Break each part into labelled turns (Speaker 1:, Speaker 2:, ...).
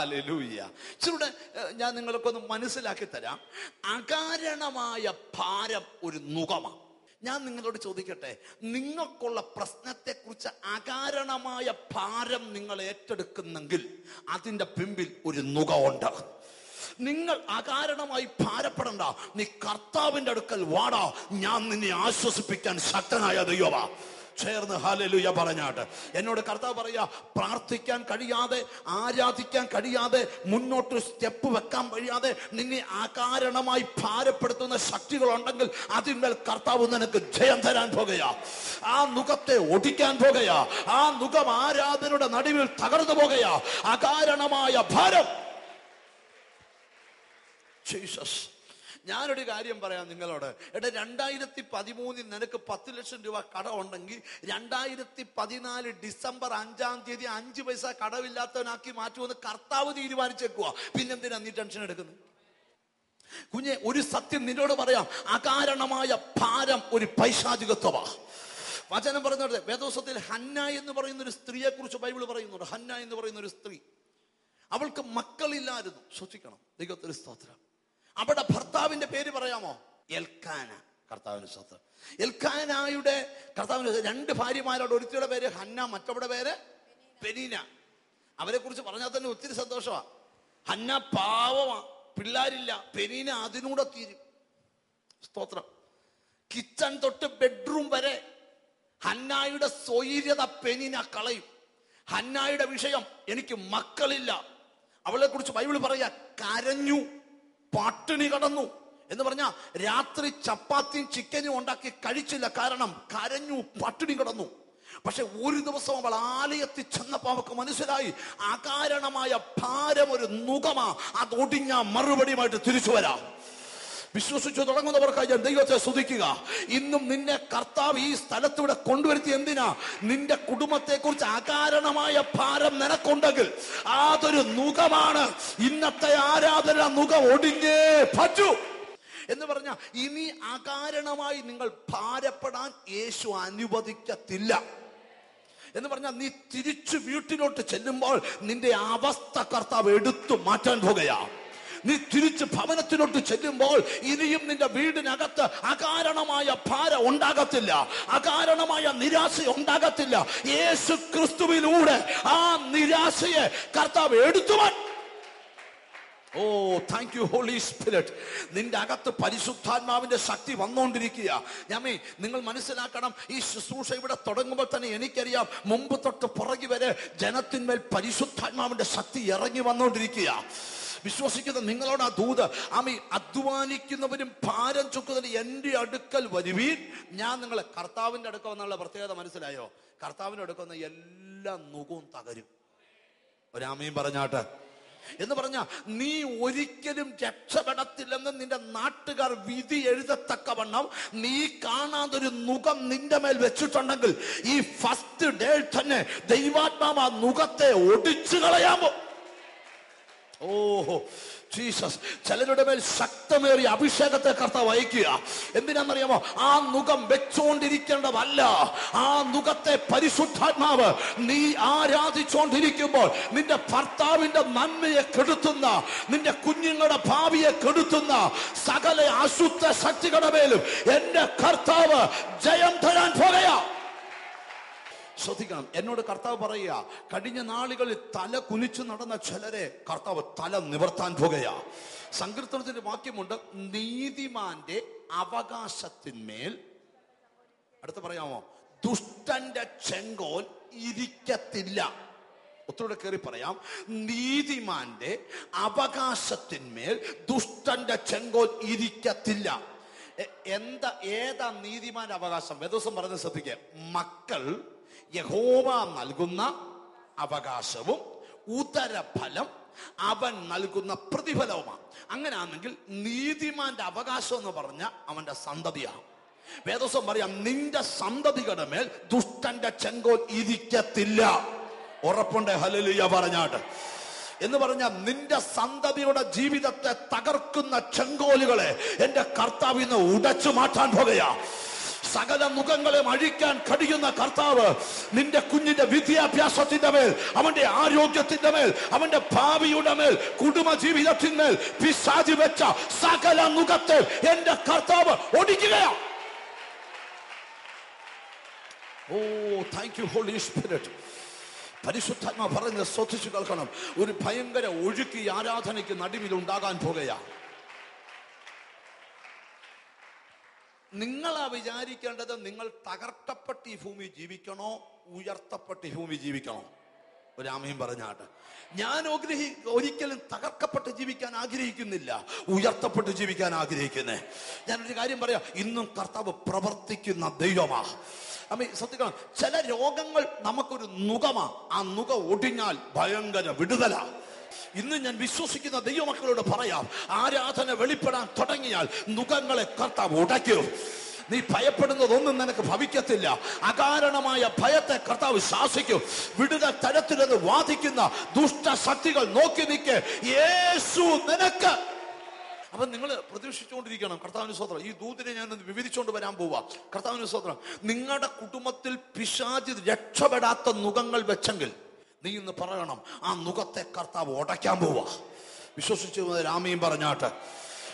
Speaker 1: Hallelujah. ചൂടെ ഞാൻ നിങ്ങൾക്കൊന്ന് മനസ്സിലാക്കി തരാം. അകാരണമായ ഭാരം ഒരു നുകമാണ് ഞാൻ നിങ്ങളോട് ചോദിക്കട്ടെ നിങ്ങൾക്കുള്ള പ്രശ്നത്തെക്കുറിച്ച് അകാരണമായ ഭാരം നിങ്ങൾ ഏറ്റെടുക്കുന്നെങ്കിൽ അതിന്റെ പിമ്പിൽ ഒരു നുകമുണ്ട് നിങ്ങൾ അകാരണമായി ഭാരപ്പെടണ്ട. നീ കർത്താവിന്റെ അടുക്കൽ വാടാ. ഞാൻ നിന്നെ ആശ്വസിപ്പിക്കാൻ ശക്തനായ ദൈവമാ. ചേർന്ന് ഹാലലുയ പറഞ്ഞാട്ട്. എന്നോട് കർത്താവ് പറയാ പ്രാർത്ഥിക്കാൻ കഴിയാതെ ആരാധിക്കാൻ കഴിയാതെ മുന്നോട്ട് സ്റ്റെപ്പ് വെക്കാൻ കഴിയാതെ നിന്നെ അകാരണമായി ഭാരപ്പെടുത്തുന്ന ശക്തികളുണ്ടെങ്കിൽ അതിന്മേൽ കർത്താവ് നിനക്ക് ജയം തരാൻ പോകുകയാ. ആ മുഖത്തെ ഒടിക്കാൻ പോകുകയാ. ആ മുഖം ആരാധനയുടെ നടുവിൽ തകർന്നു പോകുകയാ. അകാരണമായ ഭാരം. ജീസസ് ഞാനൊരു കാര്യം പറയാം നിങ്ങളോട്. എടാ രണ്ടായിരത്തി പതിമൂന്നിൽ നിനക്ക് പത്ത് ലക്ഷം രൂപ കടമുണ്ടെങ്കിൽ രണ്ടായിരത്തി പതിനാല് ഡിസംബർ അഞ്ചാം തീയതി അഞ്ച് പൈസ കടവില്ലാത്തവനാക്കി മാറ്റുമെന്ന് കർത്താവ് തീരുമാനിച്ചേക്കുക പിന്നെന്തിനാ നീ ടെൻഷൻ എടുക്കുന്നത്? കുഞ്ഞെ ഒരു സത്യം നിന്നോട് പറയാം. അകാരണമായ ഭാരം ഒരു പൈശാചികത്വമാ. വചനം പറയുന്നത് വേദോസത്തിൽ ഹന്ന എന്ന് പറയുന്ന ഒരു സ്ത്രീയെ കുറിച്ച് ബൈബിൾ പറയുന്നുണ്ട്. ഹന്ന എന്ന് പറയുന്ന ഒരു സ്ത്രീ. അവൾക്ക് മക്കളില്ലായിരുന്നു. ശ്രദ്ധിക്കണം ദൈവത്തിന് സ്തോത്രം. അവിടെ ഭർത്താവിന്റെ പേര് പറയാമോ? എൽക്കാന കർത്താവിന് സ്വത്ത് എൽക്കാനായുടെ കർത്താവിന് രണ്ട് ഭാര്യമാരോട് ഒരുത്തിയുടെ പേര് ഹന്ന മറ്റവിടെ പേര് പെനീന. അവരെ കുറിച്ച് പറഞ്ഞാൽ തന്നെ ഒത്തിരി സന്തോഷമാ. ഹന്ന പാവമാ പിള്ളാരില്ല. പെനീന അതിനൂടെ തീരും. സ്തോത്രം. കിച്ചൺ തൊട്ട് ബെഡ്റൂം വരെ ഹന്നായുടെ സ്വൈര്യത പെനിന കളയും. ഹന്നായുടെ വിഷയം എനിക്ക് മക്കളില്ല. അവളെ കുറിച്ച് ബൈബിൾ പറയാ കരഞ്ഞു. പട്ടിണി കടന്നു എന്ന് പറഞ്ഞാൽ രാത്രി ചപ്പാത്തിയും ചിക്കനും ഉണ്ടാക്കി കഴിച്ചില്ല. കാരണം കരഞ്ഞു പട്ടിണി കിടന്നു. പക്ഷെ ഒരു ദിവസം അവൾ ആലയത്തിൽ ചെന്നപ്പോ അവൾക്ക് മനസ്സിലായി അകാരണമായ ഭാരം ഒരു നുകമാ അതൊടിഞ്ഞ മറുപടിയുമായിട്ട് തിരിച്ചു വരാം. വിശ്വസിച്ചു തുടങ്ങുന്നവർക്കായി ഞാൻ ദൈവത്തെ സ്തുതിക്കുക. ഇന്നും നിന്നെ കർത്താവ് ഈ സ്ഥലത്തൂടെ കൊണ്ടുവരുത്തി എന്തിനാ? നിന്റെ കുടുംബത്തെ കുറിച്ച് അകാരണമായ ഭാരം നിനക്കുണ്ടെങ്കിൽ അതൊരു നുഖമാണ്. ഇന്നത്തെ ആരാധന നുഖം ഒടിഞ്ഞേ പറ്റൂ. എന്ന് പറഞ്ഞ ഇനി അകാരണമായി നിങ്ങൾ ഭാരപ്പെടാൻ യേശു അനുവദിക്കത്തില്ല. എന്ന് പറഞ്ഞാൽ നീ തിരിച്ചു വീട്ടിലോട്ട് ചെല്ലുമ്പോൾ നിന്റെ അവസ്ഥ കർത്താവ് എടുത്തു മാറ്റാൻ പോകുകയാ നീ തിരിച്ച് ഭവനത്തിലോട്ട് ചെല്ലുമ്പോൾ ഇനിയും നിന്റെ വീടിനകത്ത് അകാരണമായ ഭാര ഉണ്ടാകത്തില്ല. അകാരണമായ നിരാശ ഉണ്ടാകത്തില്ല. യേശു ക്രിസ്തുവിലൂടെ ആ നിരാശയെ കർത്താവ് എടുത്തു മാറ്റും oh thank you holy spirit നിന്റെ അകത്ത് പരിശുദ്ധാത്മാവിന്റെ ശക്തി വന്നുകൊണ്ടിരിക്കുക ഞാമേ നിങ്ങൾ മനസ്സിലാക്കണം ഈ ശുശ്രൂഷ ഇവിടെ തുടങ്ങുമ്പോൾ തന്നെ എനിക്കറിയാം മുമ്പ് തൊട്ട് പുറകി വരെ ജനത്തിന്മേൽ പരിശുദ്ധാത്മാവിന്റെ ശക്തി ഇറങ്ങി വന്നുകൊണ്ടിരിക്കുക വിശ്വസിക്കുന്ന നിങ്ങളോട് ആ ദൂത് ആമി അധ്വാനിക്കുന്നവരും ഭാരം ചുക്കുന്നവരും എന്റെ അടുക്കൽ വരുവീൻ. ഞാൻ നിങ്ങളെ കർത്താവിന്റെ അടുക്കൽ വന്നുള്ള പ്രത്യേകത മനസ്സിലായോ? കർത്താവിന്റെ അടുക്കൽ വന്ന എല്ലാ നുകവും തകരും. ഒരാമയും പറഞ്ഞാട്ട് എന്ന് പറഞ്ഞ നീ ഒരിക്കലും രക്ഷപ്പെടത്തില്ലെന്ന് നിന്റെ നാട്ടുകാർ വിധി എഴുതത്തക്കവണ്ണം നീ കാണാതൊരു മുഖം നിന്റെ മേൽ വെച്ചിട്ടുണ്ടെങ്കിൽ ഈ ഫസ്റ്റ് ഡേ തന്നെ ദൈവാത്മാവ് ആ മുഖത്തെ ഒടിച്ചു കളയാമോ ഓഹോ ജീസസ് ചിലരുടെ മേൽ ശക്തമേറിയ അഭിഷേകത്തെ കർത്താവ് അയക്കുക എന്തിനാണെന്നറിയാമോ? ആ മുഖം വെച്ചോണ്ടിരിക്കേണ്ടതല്ല. ആ മുഖത്തെ പരിശുദ്ധാത്മാവ് നീ ആരാധിച്ചോണ്ടിരിക്കുമ്പോൾ നിന്റെ ഭർത്താവിന്റെ നന്മയെ കെടുത്തുന്ന നിന്റെ കുഞ്ഞുങ്ങളുടെ ഭാവിയെ കെടുത്തുന്ന സകല അശുദ്ധ ശക്തികളുടെ മേലും എന്റെ കർത്താവ് ജയം തരാൻ പോകുകയാ. ശ്രദ്ധിക്കണം. എന്നോട് കർത്താവ് പറയുക കഴിഞ്ഞ നാളുകളിൽ തല കുനിച്ചു നടന്ന ചിലരെ കർത്താവ് തല നിവർത്താൻ പോകുകയാ. സങ്കീർത്തനത്തിന്റെ വാക്യമുണ്ട് നീതിമാന്റെ അവകാശത്തിന്മേൽ അടുത്ത് പറയാമോ? ദുഷ്ടന്റെ ചെങ്കോൽ ഇരിക്കത്തില്ല. ഒത്തുകൂടെ കയറി പറയാം നീതിമാന്റെ അവകാശത്തിന്മേൽ ദുഷ്ടന്റെ ചെങ്കോൽ ഇരിക്കത്തില്ല. എന്താ ഏതാ നീതിമാന്റെ അവകാശം? വേദോസം പറഞ്ഞ് ശ്രദ്ധിക്കുക മക്കൾ യഹോവ നൽകുന്ന അവകാശവും ഉദരഫലം അവൻ നൽകുന്ന പ്രതിഫലവുമാണ്. അങ്ങനെയാണെങ്കിൽ നീതിമാന്റെ അവകാശം എന്ന് പറഞ്ഞ അവന്റെ സന്തതിയാണ്. വേദസ്വം പറയാം നിന്റെ സന്തതികളുടെ മേൽ ദുഷ്ടന്റെ ചെങ്കോൽ ഇരിക്കത്തില്ല. ഉറപ്പുണ്ട് ഹലലിയ പറഞ്ഞാട്ട്. എന്ന് പറഞ്ഞാൽ നിന്റെ സന്തതിയുടെ ജീവിതത്തെ തകർക്കുന്ന ചെങ്കോലുകളെ എന്റെ കർത്താവിന്ന് ഉടച്ചു മാറ്റാൻ പോകുകയാ സകല മുഖങ്ങളെ അഴിക്കാൻ കഴിയുന്ന കർത്താവ് നിന്റെ കുഞ്ഞിന്റെ വിദ്യാഭ്യാസത്തിന്റെ മേൽ അവന്റെ ആരോഗ്യത്തിന്റെ മേൽ അവന്റെ ഭാവിയുടെ മേൽ കുടുംബ ജീവിതത്തിന്മേൽ പിശാചി വെച്ച സകല മുഖത്തെ എന്റെ കർത്താവ് ഒടിക്കുകയാണ് oh thank you holy spirit പരിശുദ്ധാത്മ പറയുന്നത് ശ്രദ്ധിച്ചു കേൾക്കണം. ഒരു ഭയങ്കര ഒഴുക്കി ആരാധനയ്ക്ക് നടുവിൽ ഉണ്ടാകാൻ പോകുകയാ. നിങ്ങളാ വിചാരിക്കേണ്ടത് നിങ്ങൾ തകർക്കപ്പെട്ട് ഈ ഭൂമി ജീവിക്കണോ ഉയർത്തപ്പെട്ട് ഈ ഭൂമി ജീവിക്കണോ? ഒരു ആമയും പറഞ്ഞാട്ട്. ഞാൻ ആഗ്രഹി ഒരിക്കലും തകർക്കപ്പെട്ട് ജീവിക്കാൻ ആഗ്രഹിക്കുന്നില്ല. ഉയർത്തപ്പെട്ട് ജീവിക്കാൻ ആഗ്രഹിക്കുന്നേ. ഞാനൊരു കാര്യം പറയാം. ഇന്നും കർത്താവ് പ്രവർത്തിക്കുന്ന ദൈവമാ. അമ്മ സത്യക്കണം ചില രോഗങ്ങൾ നമുക്കൊരു നുകമാ ആ നുക ഒടിഞ്ഞാൽ ഭയങ്കര വിടുതല. ഇന്ന് ഞാൻ വിശ്വസിക്കുന്ന ദൈവമക്കളോട് പറയാം ആരാധന വെളിപ്പെടാൻ തുടങ്ങിയാൽ നുഖങ്ങളെ കർത്താവ് ഉടയ്ക്കും. നീ ഭയപ്പെടുന്നതൊന്നും നിനക്ക് ഭവിക്കത്തില്ല. അകാരണമായ ഭയത്തെ കർത്താവ് ശാസിക്കും. വിടുത തരത്തിലത് വാദിക്കുന്ന ദുഷ്ടശക്തികൾ നോക്കി നിൽക്കെ. യേശു നിനക്ക്. അപ്പൊ നിങ്ങൾ പ്രതീക്ഷിച്ചുകൊണ്ടിരിക്കണം കർത്താവിന് സ്വത്രം. ഈ ദൂതിനെ ഞാൻ വിവരിച്ചുകൊണ്ട് വരാൻ പോവാ. കർത്താവിന് സ്വത്രം. നിങ്ങളുടെ കുടുംബത്തിൽ പിശാചി രക്ഷപ്പെടാത്ത നുഖങ്ങൾ വെച്ചെങ്കിൽ നീ ഇന്ന് പറയണം ആ നുഖത്തെ കർത്താവ് ഉടയ്ക്കാൻ പോവാ. വിശ്വസിച്ചു രാമയും പറഞ്ഞാട്ട്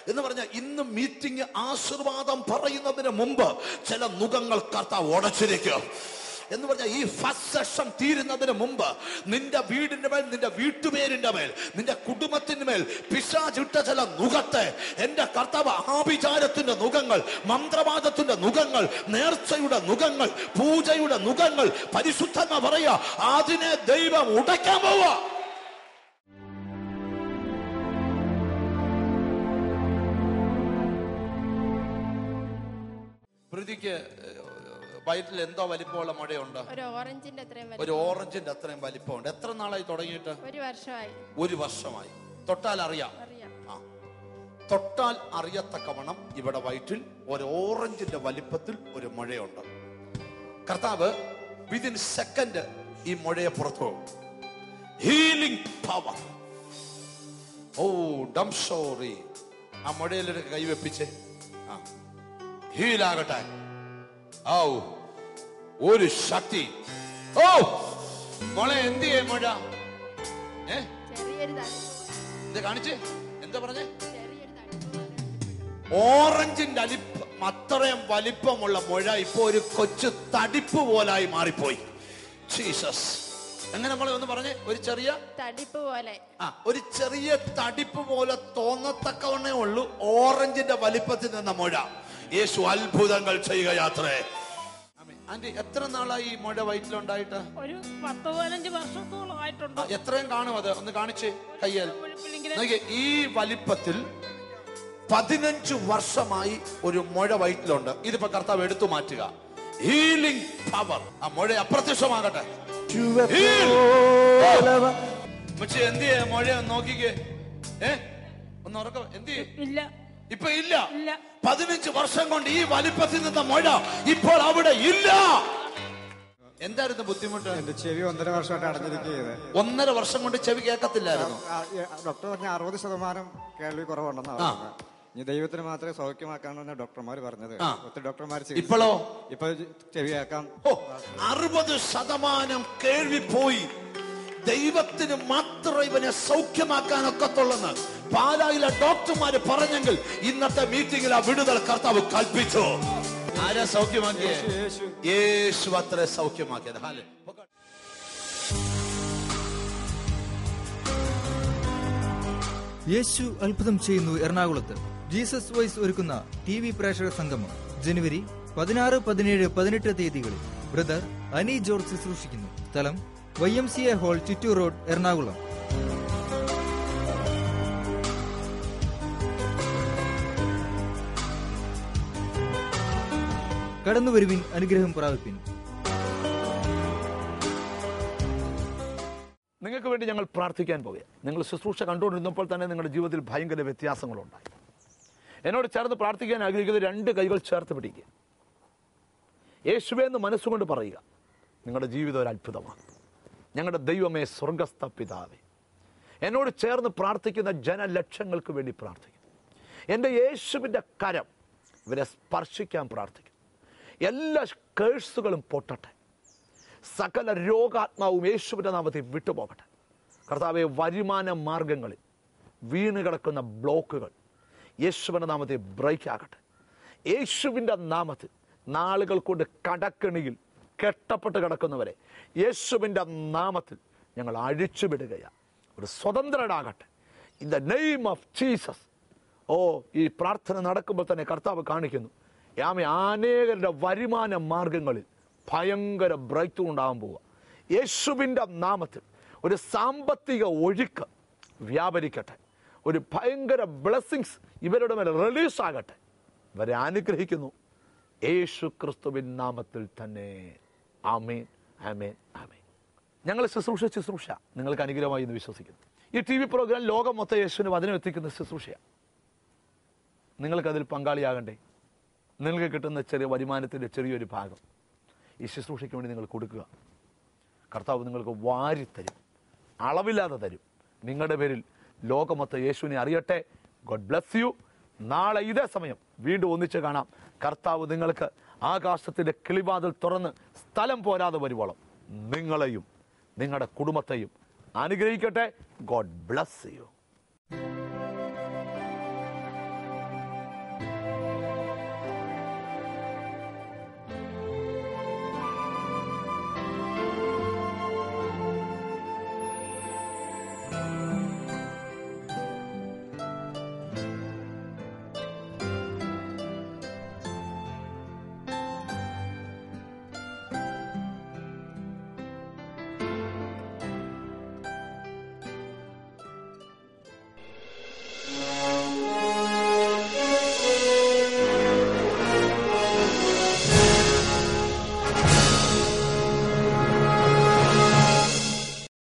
Speaker 1: എന്ന് പറഞ്ഞാൽ ഇന്ന് മീറ്റിംഗ് ആശീർവാദം പറയുന്നതിന് മുമ്പ് ചില നുഖങ്ങൾ കർത്താവ് ഉടച്ചിരിക്കും. എന്ന് പറഞ്ഞാൽ ഈ ഫസ്റ്റ് സെഷൻ തീരുന്നതിന് മുമ്പ് നിന്റെ വീടിന്റെ മേൽ നിന്റെ വീട്ടുപേരിന്റെ മേൽ നിന്റെ കുടുംബത്തിന്റെ മേൽ പിശാചിട്ട ചില നുഖത്തെ എന്റെ കർത്താവ് ആഭിചാരത്തിന്റെ നുഖങ്ങൾ മന്ത്രവാദത്തിന്റെ നുഖങ്ങൾ നേർച്ചയുടെ നുഖങ്ങൾ പൂജയുടെ നുഖങ്ങൾ പരിശുദ്ധമ പറയുക അതിനെ ദൈവം ഉടയ്ക്കാൻ പോവാ. പ്രതിക്ക് വയറ്റിൽ എന്തോ വലിപ്പമുള്ള മുഴയുണ്ട്.
Speaker 2: ഒരു ഓറഞ്ചിന്റെ അത്രയും
Speaker 1: ഒരു
Speaker 2: വലിപ്പം
Speaker 1: ഓറഞ്ചിന്റെ അത്രയും വലിപ്പമുണ്ട്. എത്ര നാളായി തുടങ്ങിയിട്ട്?
Speaker 2: ഒരു വർഷമായി.
Speaker 1: ഒരു വർഷമായി. തൊട്ടാൽ അറിയാം. ആ. തൊട്ടാൽ അറിയത്തക്കവണ്ണം ഇവിടെ വയറ്റിൽ ഒരു ഓറഞ്ചിന്റെ വലിപ്പത്തിൽ ഒരു മുഴയുണ്ട്. കർത്താവ് വിതിൻ സെക്കൻഡ് ഈ മുഴയെ പുറത്തു ഹീലിംഗ് പവർ ഓ ഡം സോറി ആ മുഴയിലൊരു കൈവെപ്പിച്ച് ആ. ഹീലാകട്ടെ ഔ ഒരു ശക്തി. ഓ മോളെ എന്ത് ചെയ്യേ മുഴ ഏ? ഇത് കാണിച്ചേ? എന്താ പറഞ്ഞേ? ഓറഞ്ചിന്റെ അലിപ്പ് അത്രയും വലിപ്പമുള്ള മുഴ ഇപ്പൊ ഒരു കൊച്ചു തടിപ്പ് പോലായി മാറിപ്പോയി. ജീസസ്. എങ്ങനെ നമ്മളെ ഒന്ന് പറഞ്ഞേ? ഒരു ചെറിയ?
Speaker 2: തടിപ്പ് പോലെ.
Speaker 1: ആ ഒരു ചെറിയ തടിപ്പ് പോലെ തോന്നത്തക്കവണ്ണേ ഉള്ളൂ ഓറഞ്ചിന്റെ വലിപ്പത്തിൽ നിന്ന മുഴ. യേശു അത്ഭുതങ്ങൾ ചെയ്യുക യാത്രേ ആന്റി എത്ര നാളായി ഈ മുഴ വയറ്റിലുണ്ടായിട്ട്?
Speaker 3: ഒരു പത്ത് പതിനഞ്ച് വർഷത്തോളം ആയിട്ടുണ്ട്.
Speaker 1: എത്രയും കാണും അത്. ഒന്ന് കാണിച്ച് കയ്യാൽ. ഈ വലിപ്പത്തിൽ പതിനഞ്ച് വർഷമായി ഒരു മുഴ വയറ്റിലുണ്ട്. ഇതിപ്പോ കർത്താവ് എടുത്തു മാറ്റുക. ഹീലിംഗ് പവർ ആ മുഴ അപ്രത്യക്ഷമാകട്ടെ. എന്തിയെ? മുഴ നോക്കിക്കേ. ഏ? ഒന്ന് ഉറക്കം എന്തിയേ?
Speaker 3: ഇല്ല.
Speaker 1: ഇപ്പൊ ഇല്ല. പതിനഞ്ച് വർഷം കൊണ്ട് ഈ വലിപ്പത്തിൽ നിന്ന മുഴ ഇപ്പോൾ അവിടെ ഇല്ല. എന്തായിരുന്നു ബുദ്ധിമുട്ട്?
Speaker 4: എന്റെ ചെവി ഒന്നര വർഷമായിട്ട് അടഞ്ഞിരിക്കുകയത്
Speaker 1: ഒന്നര വർഷം കൊണ്ട് ചെവി കേൾക്കത്തില്ലായിരുന്നു.
Speaker 4: ഡോക്ടർ പറഞ്ഞ അറുപത് ശതമാനം കേൾവി കുറവുണ്ടെന്നാണ്. പറഞ്ഞത്. ഇനി ദൈവത്തിന് മാത്രമേ സൗഖ്യമാക്കാമെന്ന് ഡോക്ടർമാർ പറഞ്ഞത്. ഒത്തിരി ഡോക്ടർമാർ
Speaker 1: ഇപ്പോഴോ?
Speaker 4: ഇപ്പൊ ചെവി കേൾക്കാം.
Speaker 1: ഓ അറുപത് ശതമാനം കേൾവി പോയി. ദൈവത്തിന് മാത്രം ഇവനെ സൗഖ്യമാക്കാൻ ഒക്കത്തുള്ളെന്ന് പാലായിലെ ഡോക്ടർമാര് പറഞ്ഞെങ്കിൽ ഇന്നത്തെ മീറ്റിംഗിൽ ആ വിടുതൽ കർത്താവ് കൽപ്പിച്ചു. ആരാ സൗഖ്യമാക്കിയത്
Speaker 4: യേശു
Speaker 1: അത്ര സൗഖ്യമാക്കിയത്.
Speaker 5: യേശു അത്ഭുതം ചെയ്യുന്നു എറണാകുളത്ത്. ജീസസ് വോയിസ് ഒരുക്കുന്ന ടി വി പ്രേക്ഷക സംഗമം ജനുവരി പതിനാറ് പതിനേഴ് പതിനെട്ട് തീയതികളിൽ. ബ്രദർ അനി ജോർജ് ശുശ്രൂഷിക്കുന്നു. സ്ഥലം Y M C A hall Chittoor road Ernakulam. കടന്നുവരുവിൻ അനുഗ്രഹം പ്രാപിപ്പിൻ.
Speaker 6: നിങ്ങൾക്ക് വേണ്ടി ഞങ്ങൾ പ്രാർത്ഥിക്കാൻ പോകുക നിങ്ങൾ ശുശ്രൂഷ കണ്ടുകൊണ്ടിരുന്നപ്പോൾ തന്നെ നിങ്ങളുടെ ജീവിതത്തിൽ ഭയങ്കര വ്യത്യാസങ്ങളുണ്ടായി. എന്നോട് ചേർന്ന് പ്രാർത്ഥിക്കാൻ ആഗ്രഹിക്കുന്ന രണ്ട് കൈകൾ ചേർത്ത് പിടിക്കുക. യേശുവേ എന്ന് മനസ്സുകൊണ്ട് പറയുക നിങ്ങളുടെ ജീവിതം ഒരു അത്ഭുതമാണ് ഞങ്ങളുടെ ദൈവമേ സ്വർഗസ്ഥ പിതാവേ. എന്നോട് ചേർന്ന് പ്രാർത്ഥിക്കുന്ന ജനലക്ഷങ്ങൾക്ക് വേണ്ടി പ്രാർത്ഥിക്കും എന്റെ യേശുവിന്റെ കരം ഇവരെ സ്പർശിക്കാൻ പ്രാർത്ഥിക്കുന്നു.
Speaker 1: എല്ലാ കേഴ്സുകളും പൊട്ടട്ടെ. സകല രോഗാത്മാവും യേശുവിന്റെ നാമത്തിൽ വിട്ടുപോകട്ടെ. കർത്താവെ വരുമാന മാർഗങ്ങളിൽ വീണ് കിടക്കുന്ന ബ്ലോക്കുകൾ യേശുവിന്റെ നാമത്തിൽ ബ്രേക്ക് ആകട്ടെ. യേശുവിന്റെ നാമത്തിൽ നാളുകൾ കൊണ്ട് കടക്കണിയിൽ കെട്ടപ്പെട്ട് കിടക്കുന്നവരെ യേശുവിന്റെ നാമത്തിൽ ഞങ്ങൾ അഴിച്ചുവിടുകയാണ്. ഒരു സ്വതന്ത്രനാകട്ടെ. In the name of Jesus oh ഈ പ്രാർത്ഥന നടക്കുമ്പോൾ തന്നെ കർത്താവ് കാണിക്കുന്നു. യാമെ അനേകരുടെ വരുമാന മാർഗങ്ങളിൽ ഭയങ്കര ബ്രേക്ക് ഉണ്ടാകാൻ പോവുക. യേശുവിന്റെ നാമത്തിൽ ഒരു സാമ്പത്തിക ഒഴുക്ക് വ്യാപരിക്കട്ടെ. ഒരു ഭയങ്കര ബ്ലെസ്സിങ്സ് ഇവരുടെ മേലെ റിലീസ് ആകട്ടെ ഇവരെ അനുഗ്രഹിക്കുന്നു. യേശു ക്രിസ്തുവിൻ നാമത്തിൽ തന്നെ. ആമേൻ ആമേൻ ആമേൻ. ഞങ്ങൾ ശുശ്രൂഷ ശുശ്രൂഷ നിങ്ങൾക്ക് അനുഗ്രഹമായി എന്ന് വിശ്വസിക്കുന്നു. ഈ ടി വി പ്രോഗ്രാം ലോകം മൊത്തം യേശുവിന് വചനം എത്തിക്കുന്ന ശുശ്രൂഷയാണ്. നിങ്ങൾക്കതിൽ പങ്കാളിയാകണ്ടേ? നിങ്ങൾക്ക് കിട്ടുന്ന ചെറിയ വരുമാനത്തിന്റെ ചെറിയൊരു ഭാഗം ഈ ശുശ്രൂഷയ്ക്ക് വേണ്ടി നിങ്ങൾ കൊടുക്കുക. കർത്താവ് നിങ്ങൾക്ക് വാരിത്തരും അളവില്ലാതെ തരും. നിങ്ങളുടെ പേരിൽ ലോകമൊത്ത യേശുവിനെ അറിയട്ടെ. ഗോഡ് ബ്ലസ് യു നാളെ ഇതേ സമയം വീണ്ടും ഒന്നിച്ച് കാണാം. കർത്താവ് നിങ്ങൾക്ക് ആകാശത്തിന്റെ കിളിവാതിൽ തുറന്ന് സ്ഥലം പോരാതെ വരുവോളം നിങ്ങളെയും നിങ്ങളുടെ കുടുംബത്തെയും അനുഗ്രഹിക്കട്ടെ. God bless you